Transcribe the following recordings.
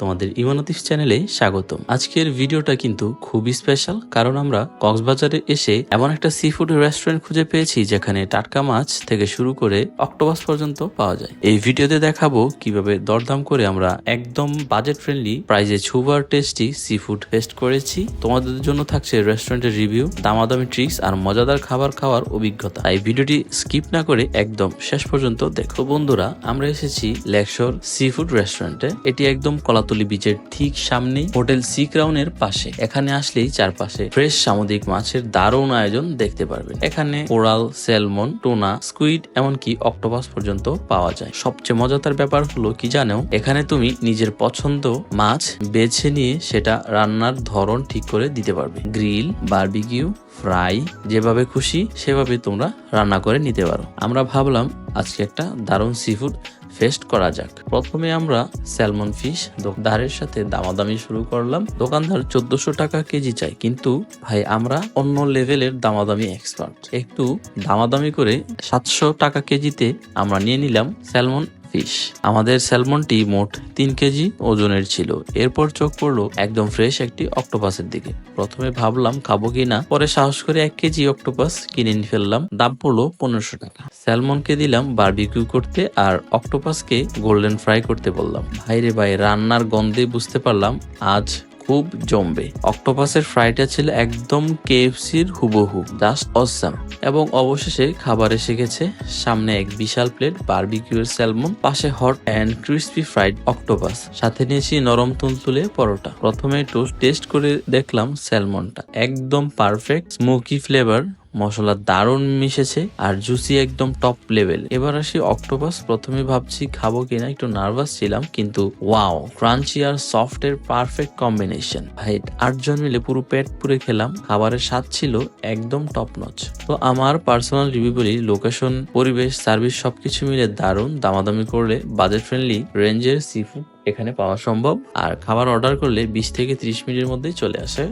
তোমাদের ইমানতিস চ্যানেলে স্বাগতম। আজকের ভিডিওটা কিন্তু খুবই স্পেশাল কারণ আমরা কক্সবাজারে এসে এমন একটা সি ফুড রেস্টুরেন্ট খুঁজে পেয়েছি, যেখানে টাটকা মাছ থেকে শুরু করে অক্টোপাস পর্যন্ত পাওয়া যায়। এই ভিডিওতে দেখাবো কীভাবে দরদাম করে আমরা একদম বাজেট ফ্রেন্ডলি প্রাইজে ছুবার টেস্টি সি ফুড টেস্ট করেছি। তোমাদের জন্য থাকছে রেস্টুরেন্টের রিভিউ দামাদামি ট্রিক্স আর মজাদার খাবার খাওয়ার অভিজ্ঞতা। এই ভিডিওটি স্কিপ না করে একদম শেষ পর্যন্ত দেখো। বন্ধুরা, আমরা এসেছি লেকশোর সি ফুড রেস্টুরেন্টে এটি একদম কলাতলি বিচের ঠিক সামনেই হোটেল সি ক্রাউনের পাশে। এখানে আসলেই চারপাশে ফ্রেশ সামুদ্রিক মাছের দারুণ আয়োজন দেখতে পারবেন। এখানে কোরাল, স্যালমন, টোনা স্কুইড এমনকি অক্টোপাস পর্যন্ত পাওয়া যায়। সবচেয়ে মজাদার ব্যাপার হলো কি জানো এখানে তুমি নিজের পছন্দ মাছ বেছে নিয়ে সেটা রান্নার ধরন ঠিক করে দিতে পারবে। গ্রিল, বারবিকিউ, ফ্রাই, যেভাবে খুশি সেভাবে তোমরা রান্না করে নিতে পারো। আমরা ভাবলাম আজকে একটা দারুণ সিফুড ফেস্ট করা যাক। প্রথমে আমরা স্যালমন ফিশ দোকানদারের সাথে দামাদামি শুরু করলাম। দোকানদার চোদ্দশো টাকা কেজি চাই কিন্তু ভাই, আমরা অন্য লেভেলের দামাদামি এক্সপার্ট। একটু দামাদামি করে সাতশো টাকা কেজিতে আমরা নিয়ে নিলাম স্যালমন ফিশ। আমাদের স্যালমনটি মোট তিন কেজি ওজনের ছিল। এরপর চোখ পড়ল একদম ফ্রেশ একটি অক্টোপাসের দিকে। প্রথমে ভাবলাম খাব কি না, পরে সাহস করে এক কেজি অক্টোপাস কিনে ফেললাম। দাম পড়ল পনেরোশো টাকা। স্যালমনকে দিলাম বারবিকিউ করতে আর অক্টোপাসকে গোল্ডেন ফ্রাই করতে বললাম। ভাইরে ভাই, রান্নার গন্ধে বুঝতে পারলাম আজ খুব জমবে। অক্টোপাসের ফ্রাইটা ছিল একদম কেএফসির হুবহু জাস্ট অসাম এবং অবশেষে খাবার এসে গেছে সামনে এক বিশাল প্লেট বারবিকিউর স্যালমন, পাশে hot and crispy fried octopus সাথে নিয়েছি নরম তুলতুলে পরোটা। প্রথমে টোস্ট টেস্ট করে দেখলাম স্যালমনটা। একদম পারফেক্ট স্মোকি ফ্লেভার মশলা দারুণ মিশেছে আর জুসি একদম টপ লেভেল এবার আসি অক্টোপাস প্রথমে ভাবছি খাব কিনা, একটু নার্ভাস ছিলাম, কিন্তু ওয়াও ক্রাঞ্চি আর সফট এর পারফেক্ট কম্বিনেশন ভাই, আটজন মিলে পুরো পেট পুরে খেলাম, খাবারের স্বাদ ছিল একদম টপ নচ তো আমার পার্সোনাল রিভিউ বলি লোকেশন পরিবেশ সার্ভিস সবকিছু মিলে দারুণ। দামাদামি করলে বাজেট ফ্রেন্ডলি রেঞ্জের সি ফুড এখানে পাওয়া সম্ভব। আর খাবার অর্ডার করলে বিশ থেকে ত্রিশ মিনিটের মধ্যেই চলে আসে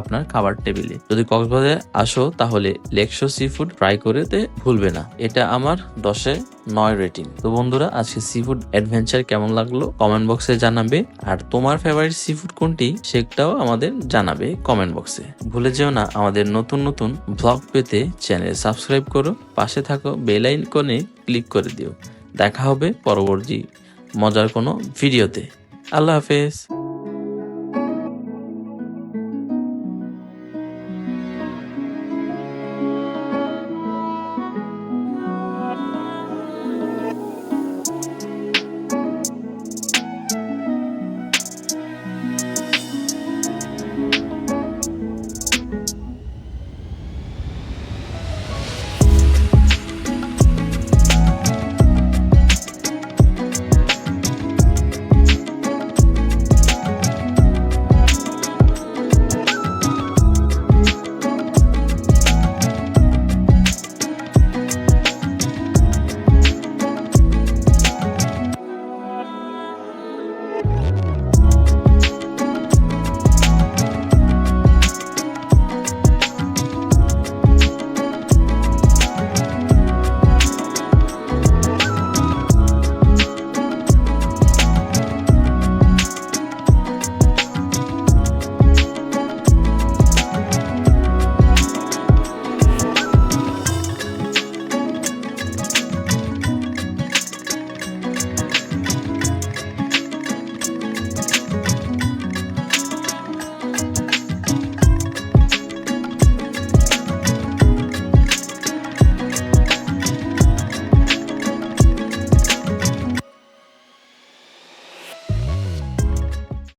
আপনার খাবার টেবিলে যদি কক্সবাজারে আসো তাহলে লেকশো সি ফুড ট্রাই করতে ভুলবে না। এটা আমার দশে নয় রেটিং তো বন্ধুরা, আজকে সি ফুড অ্যাডভেঞ্চার কেমন লাগল? কমেন্ট বক্সে জানাবে। আর তোমার ফেভারিট সি ফুড কোনটি, সেটাও আমাদের জানাবে কমেন্ট বক্সে ভুলে যেও না, আমাদের নতুন নতুন ব্লগ পেতে চ্যানেল সাবস্ক্রাইব করো, পাশে থাকো বেল আইকনে ক্লিক করে দিও। দেখা হবে পরবর্তী মজার কোনো ভিডিওতে আল্লাহ হাফেজ।